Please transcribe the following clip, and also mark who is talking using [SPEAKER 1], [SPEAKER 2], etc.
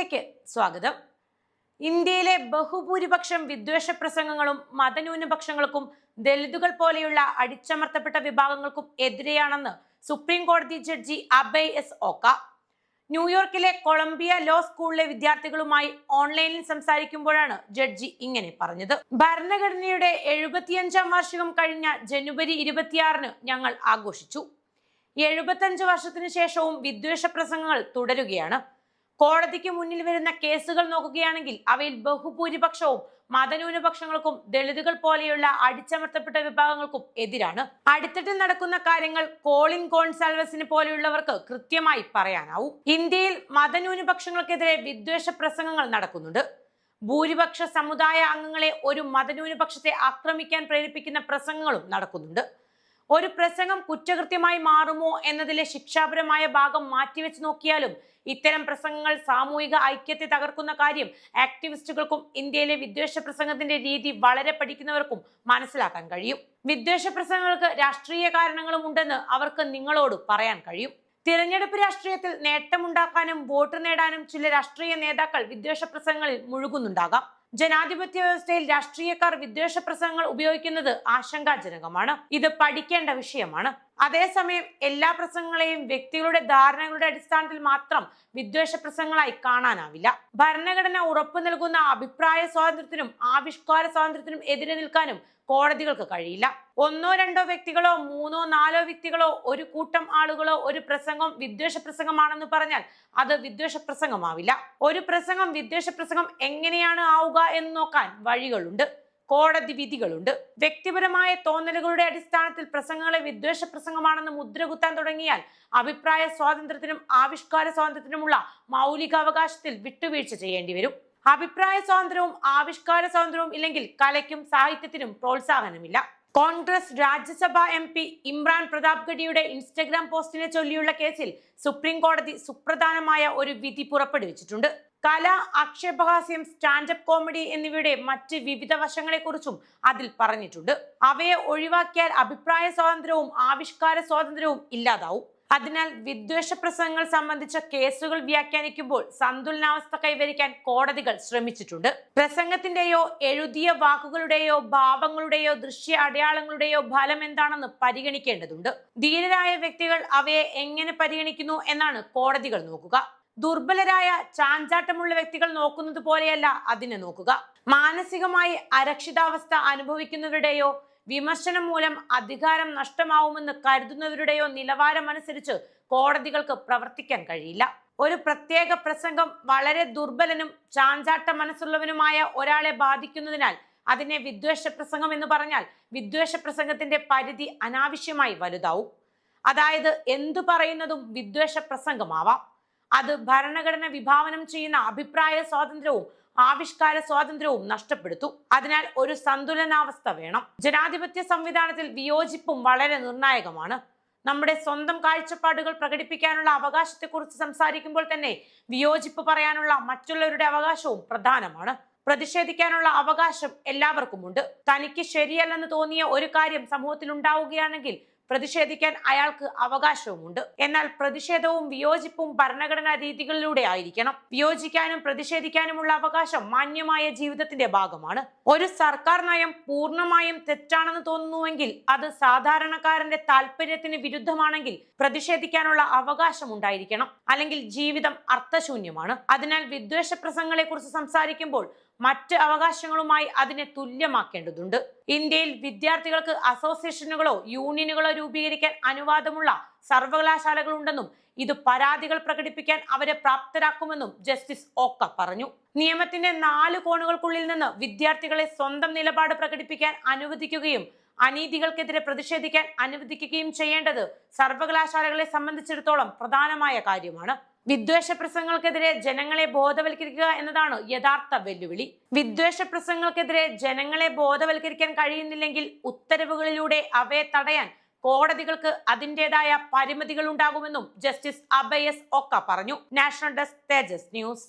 [SPEAKER 1] ന്യൂസിലേക്ക് സ്വാഗതം. ഇന്ത്യയിലെ ബഹുഭൂരിപക്ഷം വിദ്വേഷ പ്രസംഗങ്ങളും മതന്യൂനപക്ഷങ്ങൾക്കും ദലിതുകൾ പോലെയുള്ള അടിച്ചമർത്തപ്പെട്ട വിഭാഗങ്ങൾക്കും എതിരെയാണെന്ന് സുപ്രീം കോടതി ജഡ്ജി അബയ് എസ് ഓക്ക. ന്യൂയോർക്കിലെ കൊളംബിയ ലോ സ്കൂളിലെ വിദ്യാർത്ഥികളുമായി ഓൺലൈനിൽ സംസാരിക്കുമ്പോഴാണ് ജഡ്ജി ഇങ്ങനെ പറഞ്ഞത്. ഭരണഘടനയുടെ എഴുപത്തിയഞ്ചാം വാർഷികം കഴിഞ്ഞ ജനുവരി ഇരുപത്തിയാറിന് ഞങ്ങൾ ആഘോഷിച്ചു. എഴുപത്തഞ്ച് വർഷത്തിനു ശേഷവും വിദ്വേഷ പ്രസംഗങ്ങൾ തുടരുകയാണ്. കോടതിക്ക് മുന്നിൽ വരുന്ന കേസുകൾ നോക്കുകയാണെങ്കിൽ അവയിൽ ബഹുഭൂരിപക്ഷവും മതന്യൂനപക്ഷങ്ങൾക്കും ദളിതുകൾ പോലെയുള്ള അടിച്ചമർത്തപ്പെട്ട വിഭാഗങ്ങൾക്കും എതിരാണ്. അടുത്തിട്ട് നടക്കുന്ന കാര്യങ്ങൾ കോളിൻ കോൺസാൽവസിനെ പോലെയുള്ളവർക്ക് കൃത്യമായി പറയാനാവും. ഇന്ത്യയിൽ മതന്യൂനപക്ഷങ്ങൾക്കെതിരെ വിദ്വേഷ പ്രസംഗങ്ങൾ നടക്കുന്നുണ്ട്. ഭൂരിപക്ഷ സമുദായ അംഗങ്ങളെ ഒരു മതന്യൂനപക്ഷത്തെ ആക്രമിക്കാൻ പ്രേരിപ്പിക്കുന്ന പ്രസംഗങ്ങളും നടക്കുന്നുണ്ട്. ഒരു പ്രസംഗം കുറ്റകൃത്യമായി മാറുമോ എന്നതിലെ ശിക്ഷാപരമായ ഭാഗം മാറ്റിവെച്ച് നോക്കിയാലും ഇത്തരം പ്രസംഗങ്ങൾ സാമൂഹിക ഐക്യത്തെ തകർക്കുന്ന കാര്യം ആക്ടിവിസ്റ്റുകൾക്കും ഇന്ത്യയിലെ വിദ്വേഷ പ്രസംഗത്തിന്റെ രീതി വളരെ പഠിക്കുന്നവർക്കും മനസ്സിലാക്കാൻ കഴിയും. വിദ്വേഷ പ്രസംഗങ്ങൾക്ക് രാഷ്ട്രീയ കാരണങ്ങളും ഉണ്ടെന്ന് അവർക്ക് നിങ്ങളോട് പറയാൻ കഴിയും. തിരഞ്ഞെടുപ്പ് രാഷ്ട്രീയത്തിൽ നേട്ടമുണ്ടാക്കാനും വോട്ട് നേടാനും ചില രാഷ്ട്രീയ നേതാക്കൾ വിദ്വേഷ പ്രസംഗങ്ങളിൽ മുഴുകുന്നുണ്ടാകാം. ജനാധിപത്യ വ്യവസ്ഥയിൽ രാഷ്ട്രീയക്കാർ വിദ്വേഷ പ്രസംഗങ്ങൾ ഉപയോഗിക്കുന്നത് ആശങ്കാജനകമാണ്. ഇത് പഠിക്കേണ്ട വിഷയമാണ്. അതേസമയം എല്ലാ പ്രസംഗങ്ങളെയും വ്യക്തികളുടെ ധാരണകളുടെ അടിസ്ഥാനത്തിൽ മാത്രം വിദ്വേഷ പ്രസംഗങ്ങളായി കാണാനാവില്ല. ഭരണഘടന ഉറപ്പു നൽകുന്ന അഭിപ്രായ സ്വാതന്ത്ര്യത്തിനും ആവിഷ്കാര സ്വാതന്ത്ര്യത്തിനും എതിരെ നിൽക്കാനും കോടതികൾക്ക് കഴിയില്ല. ഒന്നോ രണ്ടോ വ്യക്തികളോ മൂന്നോ നാലോ വ്യക്തികളോ ഒരു കൂട്ടം ആളുകളോ ഒരു പ്രസംഗം വിദ്വേഷ പ്രസംഗമാണെന്ന് പറഞ്ഞാൽ അത് വിദ്വേഷ പ്രസംഗമാവില്ല. ഒരു പ്രസംഗം വിദ്വേഷ പ്രസംഗം എങ്ങനെയാണ് ആവുക എന്ന് നോക്കാൻ വഴികളുണ്ട്. കോടതി വിധികളുണ്ട്. വ്യക്തിപരമായ തോന്നലുകളുടെ അടിസ്ഥാനത്തിൽ പ്രസംഗങ്ങളെ വിദ്വേഷ പ്രസംഗമാണെന്ന് മുദ്രകുത്താൻ തുടങ്ങിയാൽ അഭിപ്രായ സ്വാതന്ത്ര്യത്തിനും ആവിഷ്കാര സ്വാതന്ത്ര്യത്തിനുമുള്ള മൗലികാവകാശത്തിൽ വിട്ടുവീഴ്ച ചെയ്യേണ്ടി വരും. അഭിപ്രായ സ്വാതന്ത്ര്യവും ആവിഷ്കാര സ്വാതന്ത്ര്യവും ഇല്ലെങ്കിൽ കലയ്ക്കും സാഹിത്യത്തിനും പ്രോത്സാഹനമില്ല. കോൺഗ്രസ് രാജ്യസഭ എം പി ഇമ്രാൻ പ്രതാപ് ഗഡിയുടെ ഇൻസ്റ്റഗ്രാം പോസ്റ്റിനെ ചൊല്ലിയുള്ള കേസിൽ സുപ്രീം കോടതി സുപ്രധാനമായ ഒരു വിധി പുറപ്പെടുവിച്ചിട്ടുണ്ട്. കല ആക്ഷേപഹാസ്യം സ്റ്റാൻഡപ്പ് കോമഡി എന്നിവയുടെ മറ്റ് വിവിധ വശങ്ങളെക്കുറിച്ചും അതിൽ പറഞ്ഞിട്ടുണ്ട്. അവയെ ഒഴിവാക്കിയാൽ അഭിപ്രായ സ്വാതന്ത്ര്യവും ആവിഷ്കാര സ്വാതന്ത്ര്യവും ഇല്ലാതാവും. അതിനാൽ വിദ്വേഷ പ്രസംഗങ്ങൾ സംബന്ധിച്ച കേസുകൾ വ്യാഖ്യാനിക്കുമ്പോൾ സന്തുലനാവസ്ഥ കൈവരിക്കാൻ കോടതികൾ ശ്രമിച്ചിട്ടുണ്ട്. പ്രസംഗത്തിന്റെയോ എഴുതിയ വാക്കുകളുടെയോ ഭാവങ്ങളുടെയോ ദൃശ്യ അടയാളങ്ങളുടെയോ ഫലം എന്താണെന്ന് പരിഗണിക്കേണ്ടതുണ്ട്. ധീരരായ വ്യക്തികൾ അവയെ എങ്ങനെ പരിഗണിക്കുന്നു എന്നാണ് കോടതികൾ നോക്കുക. ദുർബലരായ ചാഞ്ചാട്ടമുള്ള വ്യക്തികൾ നോക്കുന്നത് പോലെയല്ല അതിനെ നോക്കുക. മാനസികമായി അരക്ഷിതാവസ്ഥ അനുഭവിക്കുന്നവരുടെയോ വിമർശനം മൂലം അധികാരം നഷ്ടമാവുമെന്ന് കരുതുന്നവരുടെയോ നിലവാരം അനുസരിച്ച് കോടതികൾക്ക് പ്രവർത്തിക്കാൻ കഴിയില്ല. ഒരു പ്രത്യേക പ്രസംഗം വളരെ ദുർബലനും ചാഞ്ചാട്ട മനസ്സുള്ളവനുമായ ഒരാളെ ബാധിക്കുന്നതിനാൽ അതിനെ വിദ്വേഷ പ്രസംഗം എന്ന് പറഞ്ഞാൽ വിദ്വേഷ പ്രസംഗത്തിന്റെ പരിധി അനാവശ്യമായി വലുതാവും. അതായത് എന്തു പറയുന്നതും വിദ്വേഷ പ്രസംഗമാവാം. അത് ഭരണഘടന വിഭാവനം ചെയ്യുന്ന അഭിപ്രായ സ്വാതന്ത്ര്യവും ആവിഷ്കാര സ്വാതന്ത്ര്യവും നഷ്ടപ്പെടുത്തു. അതിനാൽ ഒരു സന്തുലനാവസ്ഥ വേണം. ജനാധിപത്യ സംവിധാനത്തിൽ വിയോജിപ്പും വളരെ നിർണായകമാണ്. നമ്മുടെ സ്വന്തം കാഴ്ചപ്പാടുകൾ പ്രകടിപ്പിക്കാനുള്ള അവകാശത്തെക്കുറിച്ച് സംസാരിക്കുമ്പോൾ തന്നെ വിയോജിപ്പ് പറയാനുള്ള മറ്റുള്ളവരുടെ അവകാശവും പ്രധാനമാണ്. പ്രതിഷേധിക്കാനുള്ള അവകാശം എല്ലാവർക്കുമുണ്ട്. തനിക്ക് ശരിയല്ലെന്ന് തോന്നിയ ഒരു കാര്യം സമൂഹത്തിൽ ഉണ്ടാവുകയാണെങ്കിൽ പ്രതിഷേധിക്കാൻ അയാൾക്ക് അവകാശവുമുണ്ട്. എന്നാൽ പ്രതിഷേധവും വിയോജിപ്പും ഭരണഘടനാ രീതികളിലൂടെ ആയിരിക്കണം. വിയോജിക്കാനും പ്രതിഷേധിക്കാനുമുള്ള അവകാശം മാന്യമായ ജീവിതത്തിന്റെ ഭാഗമാണ്. ഒരു സർക്കാർ നയം പൂർണമായും തെറ്റാണെന്ന് തോന്നുന്നുവെങ്കിൽ അത് സാധാരണക്കാരന്റെ താല്പര്യത്തിന് വിരുദ്ധമാണെങ്കിൽ പ്രതിഷേധിക്കാനുള്ള അവകാശം ഉണ്ടായിരിക്കണം. അല്ലെങ്കിൽ ജീവിതം അർത്ഥശൂന്യമാണ്. അതിനാൽ വിദ്വേഷ പ്രസംഗങ്ങളെ കുറിച്ച് സംസാരിക്കുമ്പോൾ മറ്റ് അവകാശങ്ങളുമായി അതിനെ തുല്യമാക്കേണ്ടതുണ്ട്. ഇന്ത്യയിൽ വിദ്യാർത്ഥികൾക്ക് അസോസിയേഷനുകളോ യൂണിയനുകളോ രൂപീകരിക്കാൻ അനുവാദമുള്ള സർവകലാശാലകളുണ്ടെന്നും ഇത് പരാതികൾ പ്രകടിപ്പിക്കാൻ അവരെ പ്രാപ്തരാക്കുമെന്നും ജസ്റ്റിസ് ഓക്ക പറഞ്ഞു. നിയമത്തിന്റെ നാല് കോണുകൾക്കുള്ളിൽ നിന്ന് വിദ്യാർത്ഥികളെ സ്വന്തം നിലപാട് പ്രകടിപ്പിക്കാൻ അനുവദിക്കുകയും അനീതികൾക്കെതിരെ പ്രതിഷേധിക്കാൻ അനുവദിക്കുകയും ചെയ്യേണ്ടത് സർവകലാശാലകളെ സംബന്ധിച്ചിടത്തോളം പ്രധാനമായ കാര്യമാണ്. വിദ്വേഷ പ്രസംഗങ്ങൾക്കെതിരെ ജനങ്ങളെ ബോധവൽക്കരിക്കുക എന്നതാണ് യഥാർത്ഥ വെല്ലുവിളി. വിദ്വേഷ പ്രസംഗങ്ങൾക്കെതിരെ ജനങ്ങളെ ബോധവൽക്കരിക്കാൻ കഴിയുന്നില്ലെങ്കിൽ ഉത്തരവുകളിലൂടെ അവയെ തടയാൻ കോടതികൾക്ക് അതിന്റെതായ പരിമിതികൾ ഉണ്ടാകുമെന്നും ജസ്റ്റിസ് അബയസ് ഒക്ക പറഞ്ഞു. National desk Tejas news.